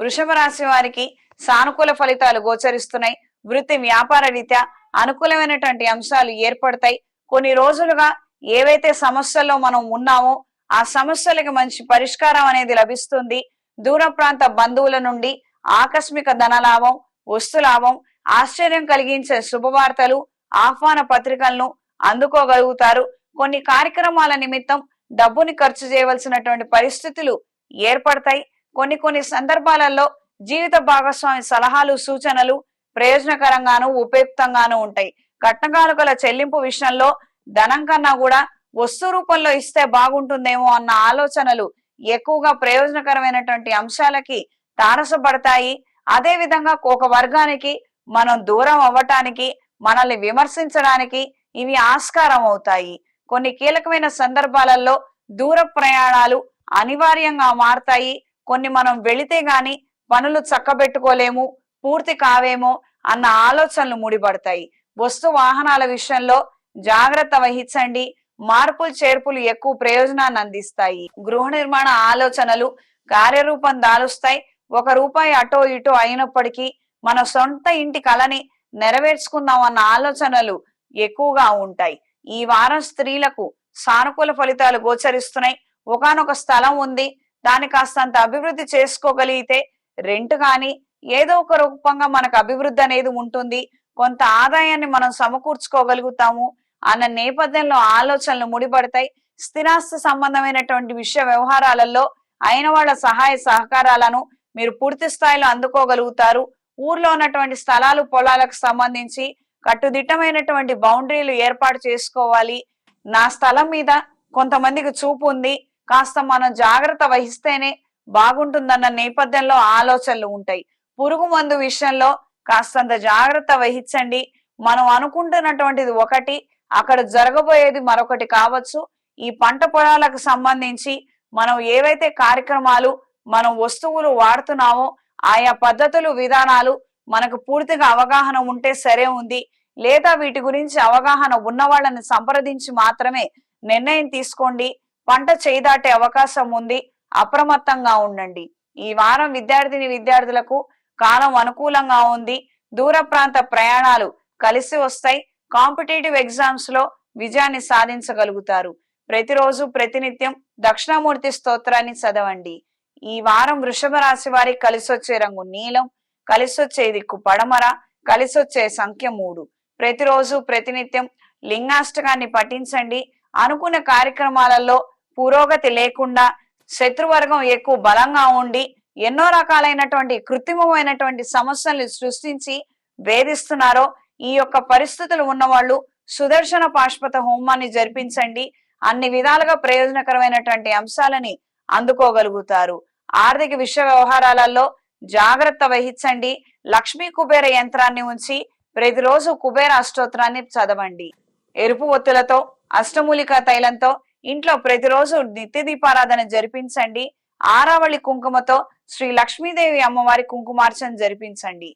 వృషభ రాశి వారికి సానుకూల ఫలితాలు గోచరిస్తున్నాయి. వృత్తి వ్యాపార రీత్యా అనుకూలమైనటువంటి అంశాలు ఏర్పడతాయి. కొన్ని రోజులుగా ఏవైతే సమస్యల్లో మనం ఉన్నామో ఆ సమస్యలకి మంచి పరిష్కారం అనేది లభిస్తుంది. దూర ప్రాంత బంధువుల నుండి ఆకస్మిక ధనలాభం వస్తులాభం ఆశ్చర్యం కలిగించే శుభవార్తలు ఆహ్వాన పత్రికలను అందుకోగలుగుతారు. కొన్ని కార్యక్రమాల నిమిత్తం డబ్బుని ఖర్చు చేయవలసినటువంటి పరిస్థితులు ఏర్పడతాయి. కొన్ని కొన్ని సందర్భాలలో జీవిత భాగస్వామి సలహాలు సూచనలు ప్రయోజనకరంగాను ఉపయుక్తంగాను ఉంటాయి. కట్నకానుకల చెల్లింపు విషయంలో ధనం కన్నా కూడా వస్తు రూపంలో ఇస్తే బాగుంటుందేమో అన్న ఆలోచనలు ఎక్కువగా ప్రయోజనకరమైనటువంటి అంశాలకి తారసపడతాయి. అదే విధంగా ఒక వర్గానికి మనం దూరం అవ్వటానికి మనల్ని విమర్శించడానికి ఇవి ఆస్కారం అవుతాయి. కొన్ని కీలకమైన సందర్భాలలో దూర ప్రయాణాలు అనివార్యంగా మారతాయి. కొన్ని మనం వెళితే గాని పనులు చక్కబెట్టుకోలేము పూర్తి కావేమో అన్న ఆలోచనలు ముడిపడతాయి. వస్తు వాహనాల విషయంలో జాగ్రత్త వహించండి. మార్పులు చేర్పులు ఎక్కువ ప్రయోజనాన్ని అందిస్తాయి. గృహ నిర్మాణ ఆలోచనలు కార్యరూపం దాలుస్తాయి. ఒక రూపాయి అటో ఇటో అయినప్పటికీ మన సొంత ఇంటి కళని నెరవేర్చుకుందాం అన్న ఆలోచనలు ఎక్కువగా ఉంటాయి. ఈ వారం స్త్రీలకు సానుకూల ఫలితాలు గోచరిస్తున్నాయి. ఒకానొక స్థలం ఉంది. దాన్ని కాస్తంత అభివృద్ధి చేసుకోగలిగితే రెంట్ కానీ ఏదో ఒక రూపంగా మనకు అభివృద్ధి అనేది ఉంటుంది. కొంత ఆదాయాన్ని మనం సమకూర్చుకోగలుగుతాము అన్న నేపథ్యంలో ఆలోచనలు ముడిపడతాయి. స్థిరాస్తి సంబంధమైనటువంటి విషయ వ్యవహారాలలో అయిన వాళ్ళ సహాయ సహకారాలను మీరు పూర్తి స్థాయిలో అందుకోగలుగుతారు. ఊర్లో ఉన్నటువంటి స్థలాలు పొలాలకు సంబంధించి కట్టుదిట్టమైనటువంటి బౌండరీలు ఏర్పాటు చేసుకోవాలి. నా స్థలం మీద కొంతమందికి చూపు ఉంది. కాస్త మనం జాగ్రత్త వహిస్తేనే బాగుంటుందన్న నేపథ్యంలో ఆలోచనలు ఉంటాయి. పురుగు మందు విషయంలో కాస్తంత జాగ్రత్త వహించండి. మనం అనుకుంటున్నటువంటిది ఒకటి అక్కడ జరగబోయేది మరొకటి కావచ్చు. ఈ పంట పొలాలకు సంబంధించి మనం ఏవైతే కార్యక్రమాలు మనం వస్తువులు వాడుతున్నామో ఆయా పద్ధతులు విధానాలు మనకు పూర్తిగా అవగాహన ఉంటే సరే ఉంది. లేదా వీటి గురించి అవగాహన ఉన్న వాళ్ళని సంప్రదించి మాత్రమే నిర్ణయం తీసుకోండి. పంట చేదాటే అవకాశం ఉంది అప్రమత్తంగా ఉండండి. ఈ వారం విద్యార్థిని విద్యార్థులకు కాలం అనుకూలంగా ఉంది. దూర ప్రాంత ప్రయాణాలు కలిసి వస్తాయి. కాంపిటేటివ్ ఎగ్జామ్స్లో విజయాన్ని సాధించగలుగుతారు. ప్రతిరోజు ప్రతినిత్యం దక్షిణామూర్తి స్తోత్రాన్ని చదవండి. ఈ వారం వృషభ రాశి వారికి కలిసొచ్చే రంగు నీలం కలిసొచ్చే దిక్కు పడమర కలిసొచ్చే సంఖ్య మూడు. ప్రతిరోజు ప్రతినిత్యం లింగాష్టకాన్ని పఠించండి. అనుకున్న కార్యక్రమాలలో పురోగతి లేకుండా శత్రువర్గం ఎక్కువ బలంగా ఉండి ఎన్నో రకాలైనటువంటి కృత్రిమమైనటువంటి సమస్యల్ని సృష్టించి వేధిస్తున్నారో ఈ యొక్క పరిస్థితులు ఉన్నవాళ్ళు సుదర్శన పాష్పత హోమాన్ని జరిపించండి. అన్ని విధాలుగా ప్రయోజనకరమైనటువంటి అంశాలని అందుకోగలుగుతారు. ఆర్థిక విషయ వ్యవహారాలలో జాగ్రత్త వహించండి. లక్ష్మీ కుబేర యంత్రాన్ని ఉంచి ప్రతిరోజు కుబేర అష్టోత్తరాన్ని చదవండి. ఎరుపు ఒత్తులతో అష్టమూలిక తైలంతో ఇంట్లో ప్రతిరోజు నిత్య దీపారాధన జరిపించండి. ఆరావళి కుంకుమతో శ్రీ లక్ష్మీదేవి అమ్మవారి కుంకుమార్చన జరిపించండి.